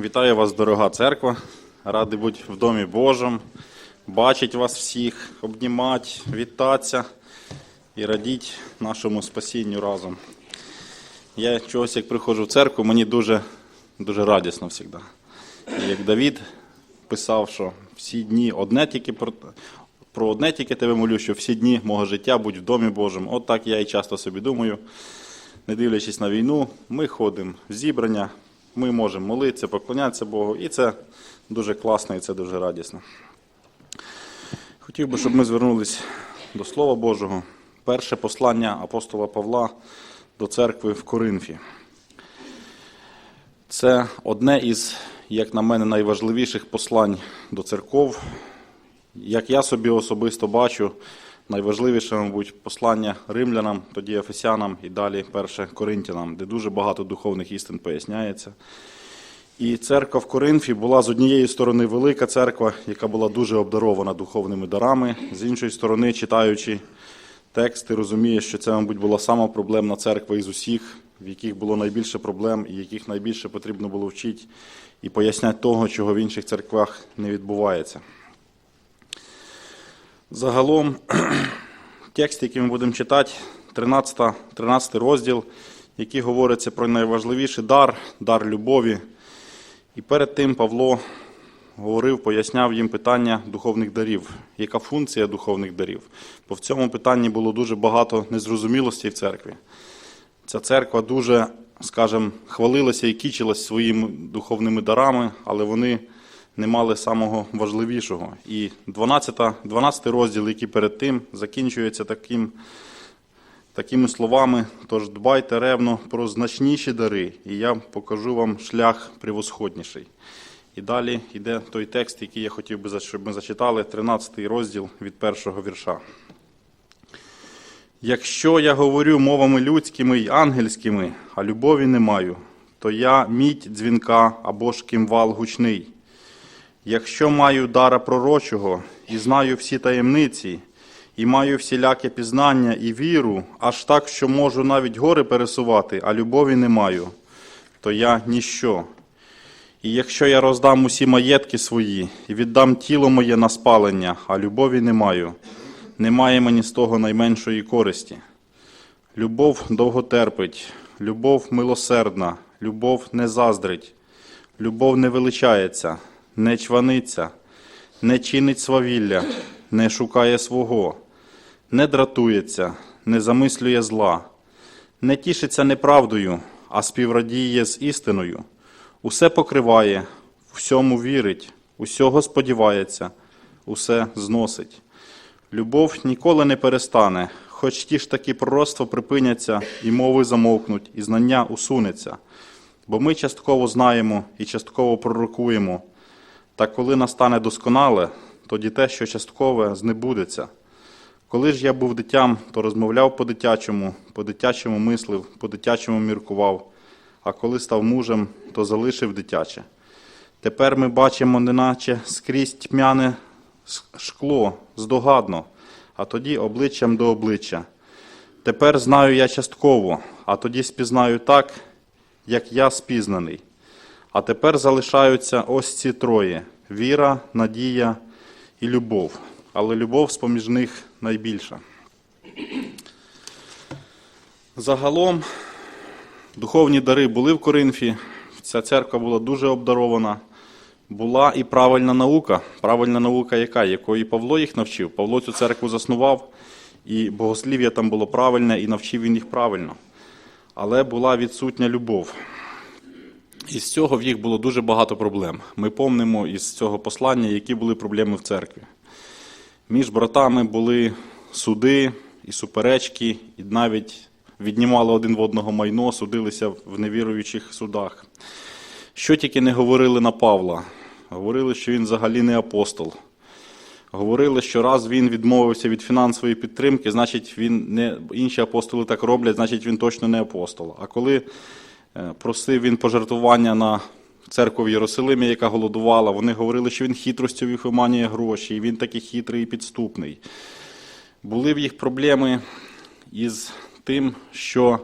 Вітаю вас, дорога церква. Радий бути в домі Божому, бачить вас всіх, обнімати, вітатися і радіти нашому спасінню разом. Я чогось, як приходжу в церкву, мені дуже, дуже радісно завжди. І як Давід писав, що всі дні одне тільки про, про одне тільки тебе молю, що всі дні мого життя будь в домі Божому. От так я і часто собі думаю не дивлячись на війну, ми ходимо в зібрання, ми можемо молитися, поклонятися Богу, і це дуже класно і це дуже радісно. Хотів би, щоб ми звернулись до Слова Божого. Перше послання апостола Павла до церкви в Коринфі. Це одне із, як на мене, найважливіших послань до церков. Як я собі особисто бачу, найважливіше, мабуть, послання римлянам, тоді ефесянам і далі перше коринтянам, де дуже багато духовних істин поясняється. І церква в Коринфі була з однієї сторони велика церква, яка була дуже обдарована духовними дарами, з іншої сторони, читаючи тексти, розуміє, що це, мабуть, була сама проблемна церква із усіх, в яких було найбільше проблем і яких найбільше потрібно було вчити і поясняти того, чого в інших церквах не відбувається. Загалом, текст, який ми будемо читати, 13, 13 розділ, який говориться про найважливіший дар, дар любові. І перед тим Павло говорив, поясняв їм питання духовних дарів, яка функція духовних дарів. Бо в цьому питанні було дуже багато незрозумілостей в церкві. Ця церква дуже, скажімо, хвалилася і кічилась своїми духовними дарами, але вони не мали самого важливішого. І 12, 12 розділ, який перед тим, закінчується таким, такими словами: тож дбайте ревно про значніші дари, і я покажу вам шлях превосходніший. І далі йде той текст, який я хотів би, щоб ми зачитали, 13 розділ від першого вірша. Якщо я говорю мовами людськими й ангельськими, а любові не маю, то я мідь дзвінка або ж кимвал гучний. Якщо маю дара пророчого і знаю всі таємниці, і маю всіляке пізнання і віру, аж так, що можу навіть гори пересувати, а любові не маю, то я ніщо. І якщо я роздам усі маєтки свої і віддам тіло моє на спалення, а любові не маю, немає мені з того найменшої користі. Любов довго терпить, любов милосердна, любов не заздрить, любов не величається, не чваниться, не чинить свавілля, не шукає свого, не дратується, не замислює зла, не тішиться неправдою, а співрадіє з істиною, усе покриває, всьому вірить, усього сподівається, усе зносить. Любов ніколи не перестане, хоч ті ж такі пророцтва припиняться, і мови замовкнуть, і знання усунеться. Бо ми частково знаємо і частково пророкуємо. Та коли настане досконале, тоді те, що часткове, знебудеться. Коли ж я був дитям, то розмовляв по-дитячому, по-дитячому мислив, по-дитячому міркував, а коли став мужем, то залишив дитяче. Тепер ми бачимо, неначе скрізь тьмяне шкло, здогадно, а тоді обличчям до обличчя. Тепер знаю я частково, а тоді спізнаю так, як я спізнаний. А тепер залишаються ось ці троє: віра, надія і любов. Але любов з-поміж них найбільша. Загалом духовні дари були в Коринфі. Ця церква була дуже обдарована. Була і правильна наука. Правильна наука, яка, якої Павло їх навчив. Павло цю церкву заснував, і богослів'я там було правильне, і навчив він їх правильно. Але була відсутня любов. І з цього в їх було дуже багато проблем. Ми помнимо із цього послання, які були проблеми в церкві. Між братами були суди і суперечки, і навіть віднімали один в одного майно, судилися в невіруючих судах. Що тільки не говорили на Павла? Говорили, що він взагалі не апостол. Говорили, що раз він відмовився від фінансової підтримки, значить він не інші апостоли так роблять, значить він точно не апостол. А коли просив він пожертвування на церкву в Єрусалимі, яка голодувала. Вони говорили, що він хитростю виманює гроші, і він такий хитрий і підступний. Були в їх проблеми із тим, що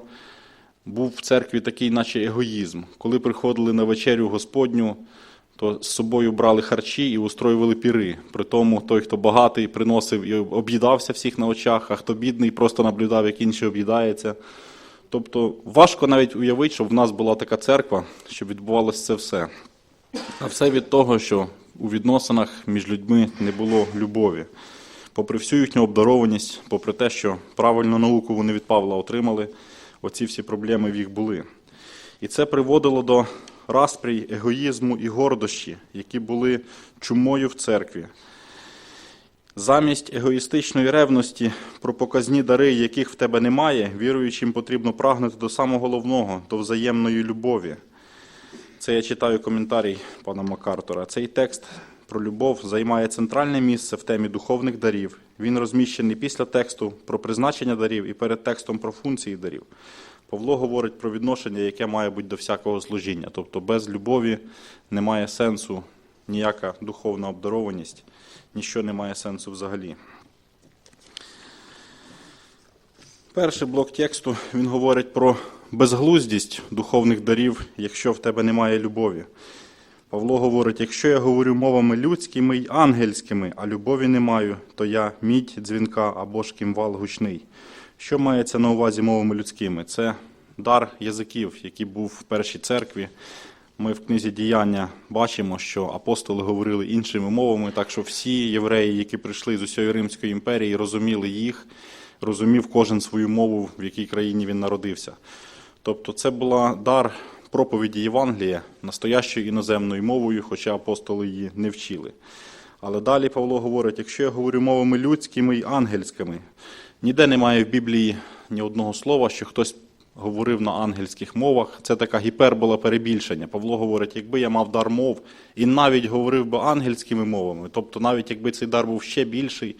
був в церкві такий, наче егоїзм. Коли приходили на вечерю Господню, то з собою брали харчі і устроювали піри. При тому той, хто багатий, приносив і об'їдався всіх на очах, а хто бідний, просто наблюдав, як інші об'їдаються. Тобто важко навіть уявити, щоб в нас була така церква, щоб відбувалося це все. А все від того, що у відносинах між людьми не було любові. Попри всю їхню обдарованість, попри те, що правильну науку вони від Павла отримали, оці всі проблеми в їх були. І це приводило до распрій, егоїзму і гордощі, які були чумою в церкві. Замість егоїстичної ревності про показні дари, яких в тебе немає, віруючим потрібно прагнути до самого головного, до взаємної любові. Це я читаю коментарій пана Макартора. Цей текст про любов займає центральне місце в темі духовних дарів. Він розміщений після тексту про призначення дарів і перед текстом про функції дарів. Павло говорить про відношення, яке має бути до всякого служіння. Тобто без любові немає сенсу ніяка духовна обдарованість, ніщо не має сенсу взагалі. Перший блок тексту він говорить про безглуздість духовних дарів, якщо в тебе немає любові. Павло говорить: якщо я говорю мовами людськими й ангельськими, а любові не маю, то я мідь дзвінка або ж кімвал гучний. Що мається на увазі мовами людськими? Це дар язиків, який був в першій церкві. Ми в книзі діяння бачимо, що апостоли говорили іншими мовами, так що всі євреї, які прийшли з усієї Римської імперії, розуміли їх, розумів кожен свою мову, в якій країні він народився. Тобто це була дар проповіді Євангелія настоящою іноземною мовою, хоча апостоли її не вчили. Але далі Павло говорить: якщо я говорю мовами людськими й ангельськими, ніде немає в Біблії ні одного слова, що хтось говорив на ангельських мовах. Це така гіпербола перебільшення. Павло говорить, якби я мав дар мов і навіть говорив би ангельськими мовами, тобто навіть якби цей дар був ще більший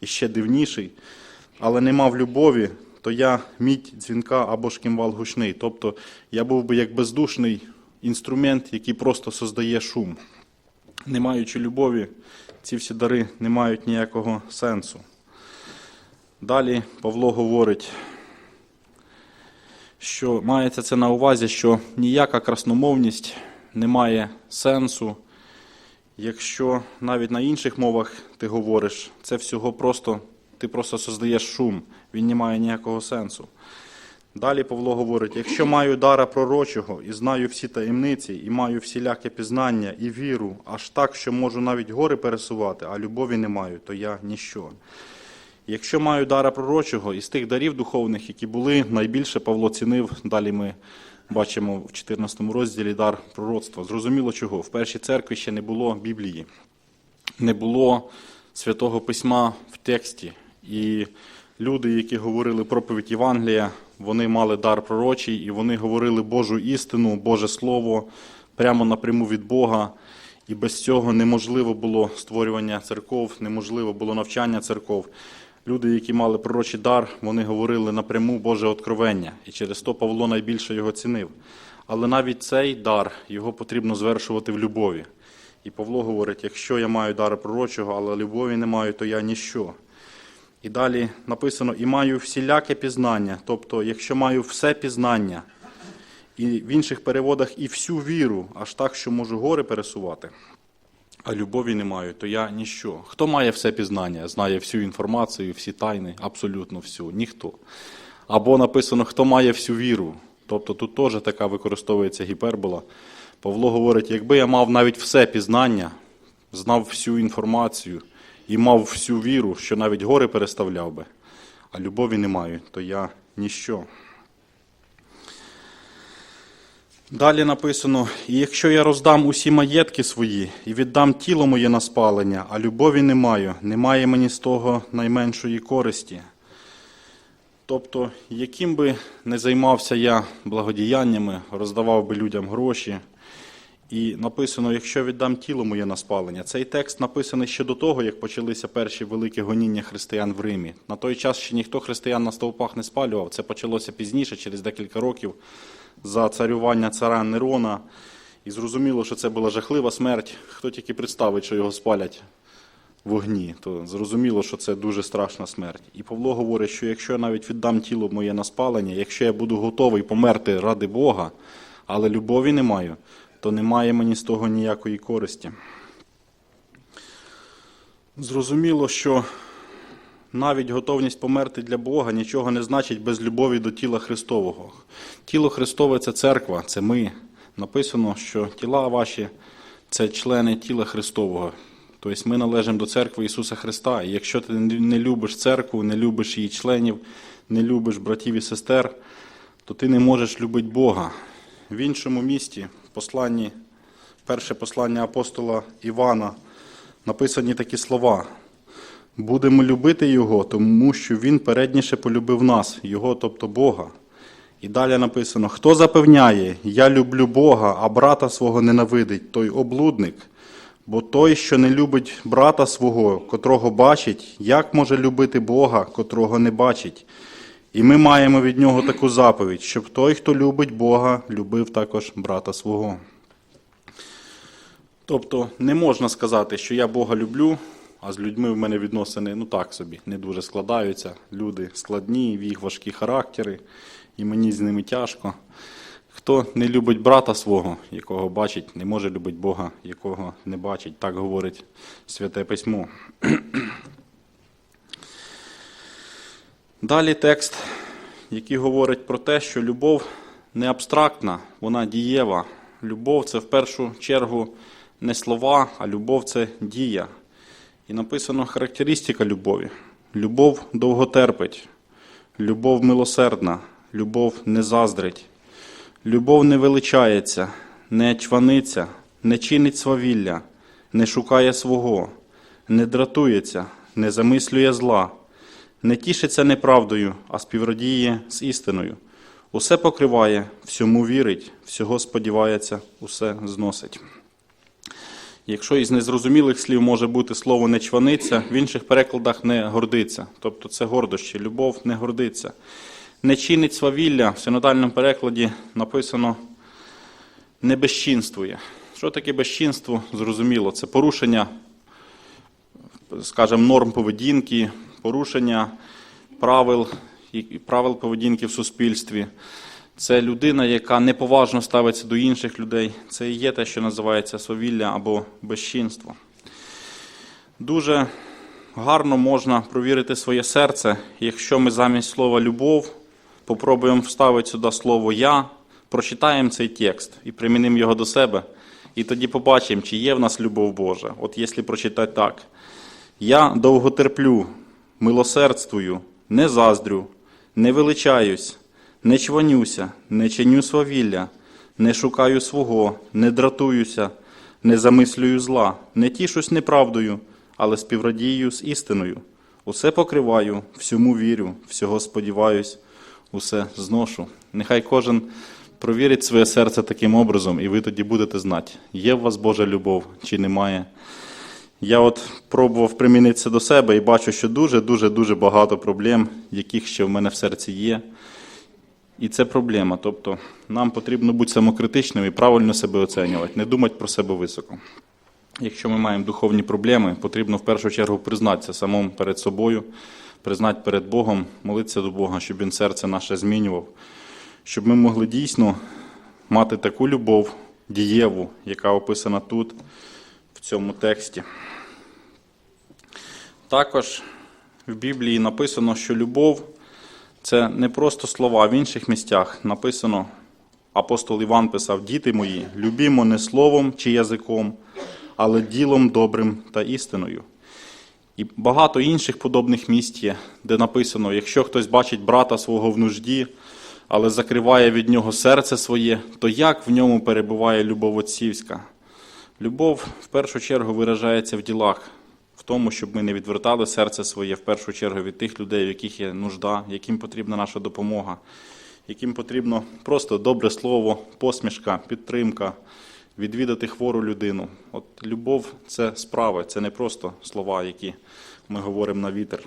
і ще дивніший, але не мав любові, то я мідь дзвінка або ж кімвал гучний. Тобто я був би як бездушний інструмент, який просто создає шум. Не маючи любові, ці всі дари не мають ніякого сенсу. Далі Павло говорить, що мається це на увазі, що ніяка красномовність не має сенсу, якщо навіть на інших мовах ти говориш, це всього просто, ти просто создаєш шум, він не має ніякого сенсу. Далі Павло говорить: якщо маю дара пророчого і знаю всі таємниці, і маю всіляке пізнання і віру, аж так, що можу навіть гори пересувати, а любові не маю, то я ніщо. Якщо маю дара пророчого, із тих дарів духовних, які були, найбільше Павло цінив, далі ми бачимо в 14 розділі дар пророцтва. Зрозуміло чого. В першій церкві ще не було Біблії, не було святого письма в тексті. І люди, які говорили проповідь Євангелія, вони мали дар пророчий, і вони говорили Божу істину, Боже Слово прямо напряму від Бога. І без цього неможливо було створювання церков, неможливо було навчання церков. Люди, які мали пророчий дар, вони говорили напряму Боже откровення, і через то Павло найбільше його цінив. Але навіть цей дар його потрібно звершувати в любові. І Павло говорить: якщо я маю дар пророчого, але любові не маю, то я ніщо. І далі написано: і маю всіляке пізнання. Тобто, якщо маю все пізнання, і в інших переводах і всю віру, аж так, що можу гори пересувати, а любові не маю, то я ніщо. Хто має все пізнання, знає всю інформацію, всі тайни, абсолютно всю, ніхто. Або написано, хто має всю віру. Тобто тут теж така використовується гіпербола. Павло говорить, якби я мав навіть все пізнання, знав всю інформацію і мав всю віру, що навіть гори переставляв би, а любові не маю, то я ніщо. Далі написано: і якщо я роздам усі маєтки свої і віддам тіло моє на спалення, а любові не маю, немає мені з того найменшої користі. Тобто, яким би не займався я благодіяннями, роздавав би людям гроші. І написано, якщо віддам тіло моє на спалення. Цей текст написаний ще до того, як почалися перші великі гоніння християн в Римі. На той час ще ніхто християн на стовпах не спалював. Це почалося пізніше, через декілька років, за царювання цара Нерона. І зрозуміло, що це була жахлива смерть. Хто тільки представить, що його спалять вогні, то зрозуміло, що це дуже страшна смерть. І Павло говорить, що якщо я навіть віддам тіло моє на спалення, якщо я буду готовий померти ради Бога, але любові не маю, то немає мені з того ніякої користі. Зрозуміло, що навіть готовність померти для Бога нічого не значить без любові до тіла Христового. Тіло Христове це церква, це ми. Написано, що тіла ваші це члени тіла Христового. Тобто ми належимо до церкви Ісуса Христа. І якщо ти не любиш церкву, не любиш її членів, не любиш братів і сестер, то ти не можеш любити Бога. В іншому місті, посланні, перше послання апостола Івана, написані такі слова. Будемо любити Його, тому що Він передніше полюбив нас, Його, тобто Бога. І далі написано: хто запевняє, я люблю Бога, а брата свого ненавидить, той облудник. Бо той, що не любить брата свого, котрого бачить, як може любити Бога, котрого не бачить? І ми маємо від нього таку заповідь, щоб той, хто любить Бога, любив також брата свого. Тобто не можна сказати, що я Бога люблю, а з людьми в мене відносини ну так собі, не дуже складаються. Люди складні, в їх важкі характери, і мені з ними тяжко. Хто не любить брата свого, якого бачить, не може любити Бога, якого не бачить. Так говорить Святе Письмо. Далі текст, який говорить про те, що любов не абстрактна, вона дієва. Любов це в першу чергу не слова, а любов це дія. І написано характеристика любові. Любов довготерпить, любов милосердна, любов не заздрить, любов не величається, не чваниться, не чинить свавілля, не шукає свого, не дратується, не замислює зла, не тішиться неправдою, а співрадіє з істиною. Усе покриває, всьому вірить, всього сподівається, усе зносить. Якщо із незрозумілих слів може бути слово не чваниться, в інших перекладах не гордиться. Тобто це гордощі, любов не гордиться. Не чинить свавілля, в синодальному перекладі написано не безчинствує. Що таке безчинство? Зрозуміло, це порушення, скажімо, норм поведінки, порушення правил, правил поведінки в суспільстві. Це людина, яка неповажно ставиться до інших людей. Це і є те, що називається свавілля або безчинство. Дуже гарно можна провірити своє серце, якщо ми замість слова любов попробуємо вставити сюди слово Я, прочитаємо цей текст і примінимо його до себе, і тоді побачимо, чи є в нас любов Божа. От якщо прочитати так: Я довго терплю, милосердствую, не заздрю, не величаюсь. Не чванюся, не чиню свавілля, не шукаю свого, не дратуюся, не замислюю зла, не тішусь неправдою, але співрадію з істиною. Усе покриваю, всьому вірю, всього сподіваюсь, усе зношу. Нехай кожен провірить своє серце таким образом, і ви тоді будете знати, є в вас Божа любов чи немає. Я от пробував примінити це до себе і бачу, що дуже-дуже дуже багато проблем, яких ще в мене в серці є. І це проблема. Тобто нам потрібно бути самокритичними і правильно себе оцінювати, не думати про себе високо. Якщо ми маємо духовні проблеми, потрібно в першу чергу признатися самому перед собою, признати перед Богом, молитися до Бога, щоб Він серце наше змінював, щоб ми могли дійсно мати таку любов дієву, яка описана тут, в цьому тексті. Також в Біблії написано, що любов. Це не просто слова. В інших місцях написано, апостол Іван писав: Діти мої, любімо не словом чи язиком, але ділом добрим та істиною. І багато інших подобних місць є, де написано: якщо хтось бачить брата свого в нужді, але закриває від нього серце своє, то як в ньому перебуває любов отцівська? Любов в першу чергу виражається в ділах в тому, щоб ми не відвертали серце своє в першу чергу від тих людей, в яких є нужда, яким потрібна наша допомога, яким потрібно просто добре слово, посмішка, підтримка, відвідати хвору людину. От любов це справа, це не просто слова, які ми говоримо на вітер.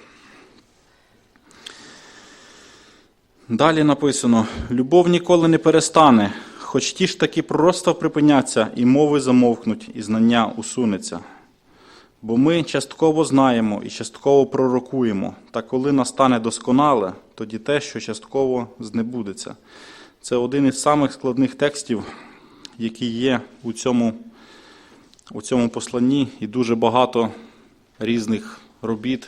Далі написано: любов ніколи не перестане, хоч ті ж таки пророцтва припиняться, і мови замовкнуть, і знання усунеться. Бо ми частково знаємо і частково пророкуємо, та коли настане досконале, тоді те, що частково знебудеться. Це один із самих складних текстів, які є у цьому, у цьому посланні, і дуже багато різних робіт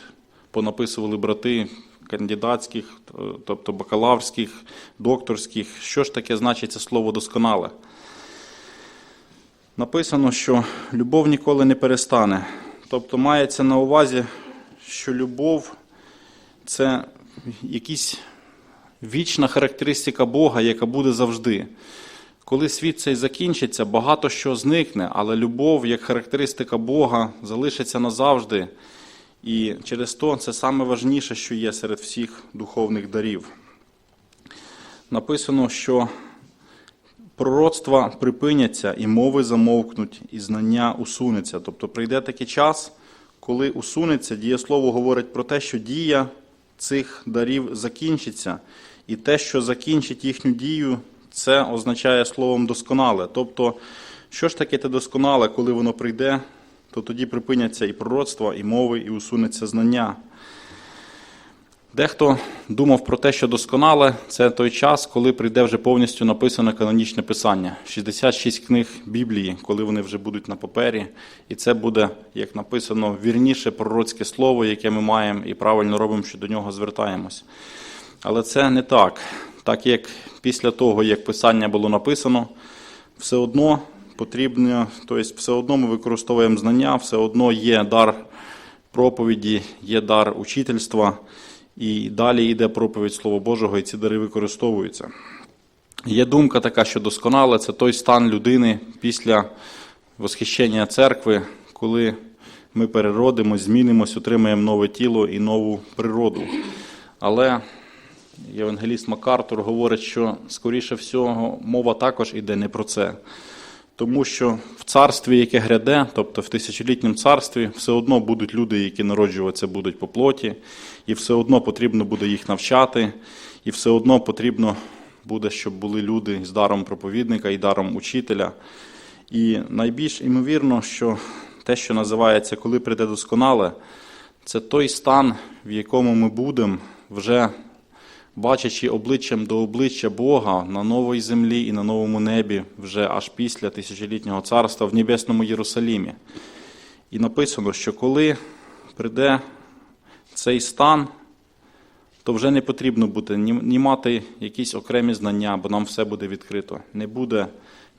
понаписували брати кандидатських, тобто бакалаврських, докторських. Що ж таке значить це слово досконале? Написано, що любов ніколи не перестане. Тобто мається на увазі, що любов це якась вічна характеристика Бога, яка буде завжди. Коли світ цей закінчиться, багато що зникне, але любов як характеристика Бога залишиться назавжди. І через то це саме важніше, що є серед всіх духовних дарів. Написано, що пророцтва припиняться, і мови замовкнуть, і знання усунеться. Тобто прийде такий час, коли усунеться, дієслово говорить про те, що дія цих дарів закінчиться, і те, що закінчить їхню дію, це означає словом досконале. Тобто, що ж таке те досконале, коли воно прийде, то тоді припиняться і пророцтва, і мови, і усунеться знання. Дехто думав про те, що досконале це той час, коли прийде вже повністю написане канонічне писання. 66 книг Біблії, коли вони вже будуть на папері, і це буде, як написано, вірніше пророцьке слово, яке ми маємо, і правильно робимо, що до нього звертаємось. Але це не так. Так як після того, як писання було написано, все одно потрібно, тобто все одно ми використовуємо знання, все одно є дар проповіді, є дар учительства. І далі йде проповідь Слова Божого, і ці дари використовуються. Є думка така, що досконале це той стан людини після восхищення церкви, коли ми переродимось, змінимось, отримаємо нове тіло і нову природу. Але Євангеліст Макартур говорить, що, скоріше всього, мова також іде не про це. Тому що в царстві, яке гряде, тобто в тисячолітньому царстві, все одно будуть люди, які народжуватися будуть по плоті, і все одно потрібно буде їх навчати, і все одно потрібно буде, щоб були люди з даром проповідника і даром учителя. І найбільш імовірно, що те, що називається, коли прийде досконале, це той стан, в якому ми будемо вже бачачи обличчям до обличчя Бога на новій землі і на новому небі, вже аж після тисячолітнього царства в небесному Єрусалімі. І написано, що коли прийде цей стан, то вже не потрібно буде ні, мати якісь окремі знання, бо нам все буде відкрито. Не буде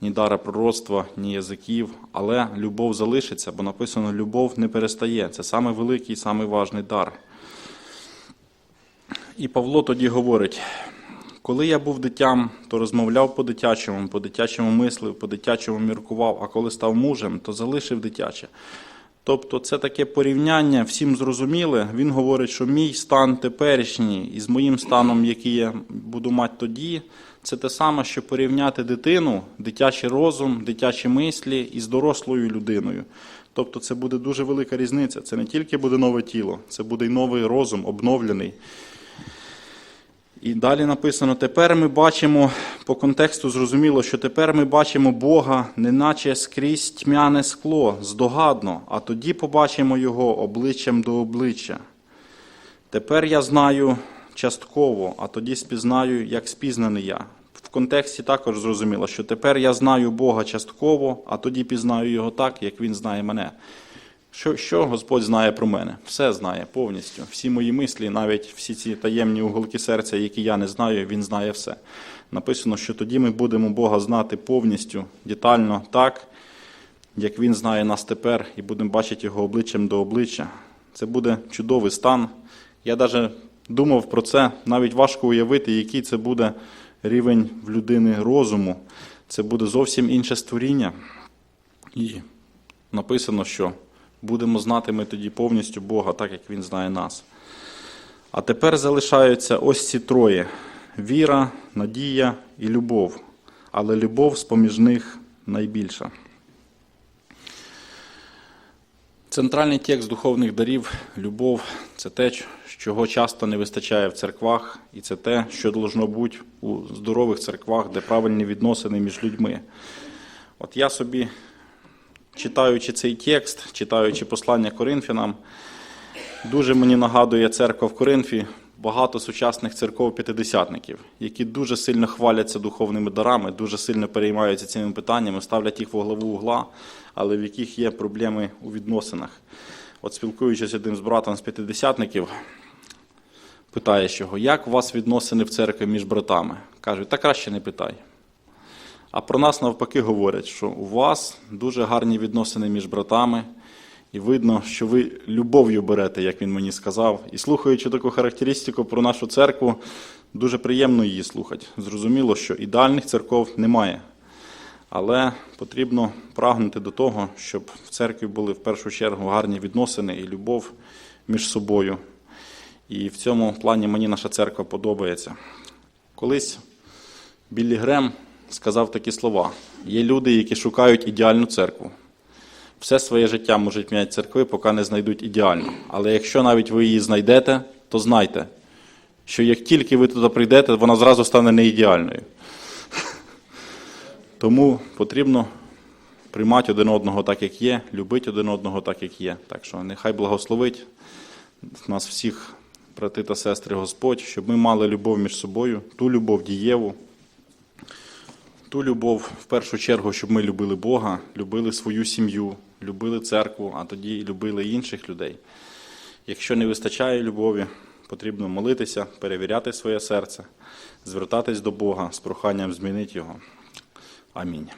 ні дара пророцтва, ні язиків, але любов залишиться, бо написано, любов не перестає. Це саме великий, саме важний дар. І Павло тоді говорить: коли я був дитям, то розмовляв по-дитячому, по-дитячому мислив, по-дитячому міркував, а коли став мужем, то залишив дитяче. Тобто це таке порівняння, всім зрозуміле. Він говорить, що мій стан теперішній із моїм станом, який я буду мати тоді, це те саме, що порівняти дитину, дитячий розум, дитячі мислі із дорослою людиною. Тобто це буде дуже велика різниця. Це не тільки буде нове тіло, це буде й новий розум, обновлений. І далі написано: тепер ми бачимо, по контексту зрозуміло, що тепер ми бачимо Бога, неначе скрізь тьмяне скло, здогадно, а тоді побачимо Його обличчям до обличчя. Тепер я знаю частково, а тоді спізнаю, як спізнаний я. В контексті також зрозуміло, що тепер я знаю Бога частково, а тоді пізнаю Його так, як Він знає мене. Що, що Господь знає про мене? Все знає повністю. Всі мої мислі, навіть всі ці таємні уголки серця, які я не знаю, Він знає все. Написано, що тоді ми будемо Бога знати повністю, детально так, як Він знає нас тепер, і будемо бачити Його обличчям до обличчя. Це буде чудовий стан. Я навіть думав про це, навіть важко уявити, який це буде рівень в людини розуму. Це буде зовсім інше створіння. І написано, що будемо знати ми тоді повністю Бога, так як Він знає нас. А тепер залишаються ось ці троє: віра, надія і любов. Але любов з поміж них найбільша. Центральний текст духовних дарів любов це те, чого часто не вистачає в церквах, і це те, що должно бути у здорових церквах, де правильні відносини між людьми. От я собі читаючи цей текст, читаючи послання Коринфянам, дуже мені нагадує церква в Коринфі, багато сучасних церков п'ятидесятників, які дуже сильно хваляться духовними дарами, дуже сильно переймаються цими питаннями, ставлять їх во главу угла, але в яких є проблеми у відносинах. От спілкуючись одним з братом з п'ятидесятників, питає його, як у вас відносини в церкві між братами? Кажуть, та краще не питай. А про нас навпаки говорять, що у вас дуже гарні відносини між братами, і видно, що ви любов'ю берете, як він мені сказав. І слухаючи таку характеристику про нашу церкву, дуже приємно її слухати. Зрозуміло, що ідеальних церков немає. Але потрібно прагнути до того, щоб в церкві були в першу чергу гарні відносини і любов між собою. І в цьому плані мені наша церква подобається. Колись Біллі Грем сказав такі слова: є люди, які шукають ідеальну церкву. Все своє життя можуть міняти церкви, поки не знайдуть ідеальну. Але якщо навіть ви її знайдете, то знайте, що як тільки ви туди прийдете, вона зразу стане не ідеальною. Тому потрібно приймати один одного так, як є, любити один одного так, як є. Так що нехай благословить нас всіх, брати та сестри, Господь, щоб ми мали любов між собою, ту любов дієву, ту любов в першу чергу, щоб ми любили Бога, любили свою сім'ю, любили церкву, а тоді любили інших людей. Якщо не вистачає любові, потрібно молитися, перевіряти своє серце, звертатись до Бога з проханням змінити його. Амінь.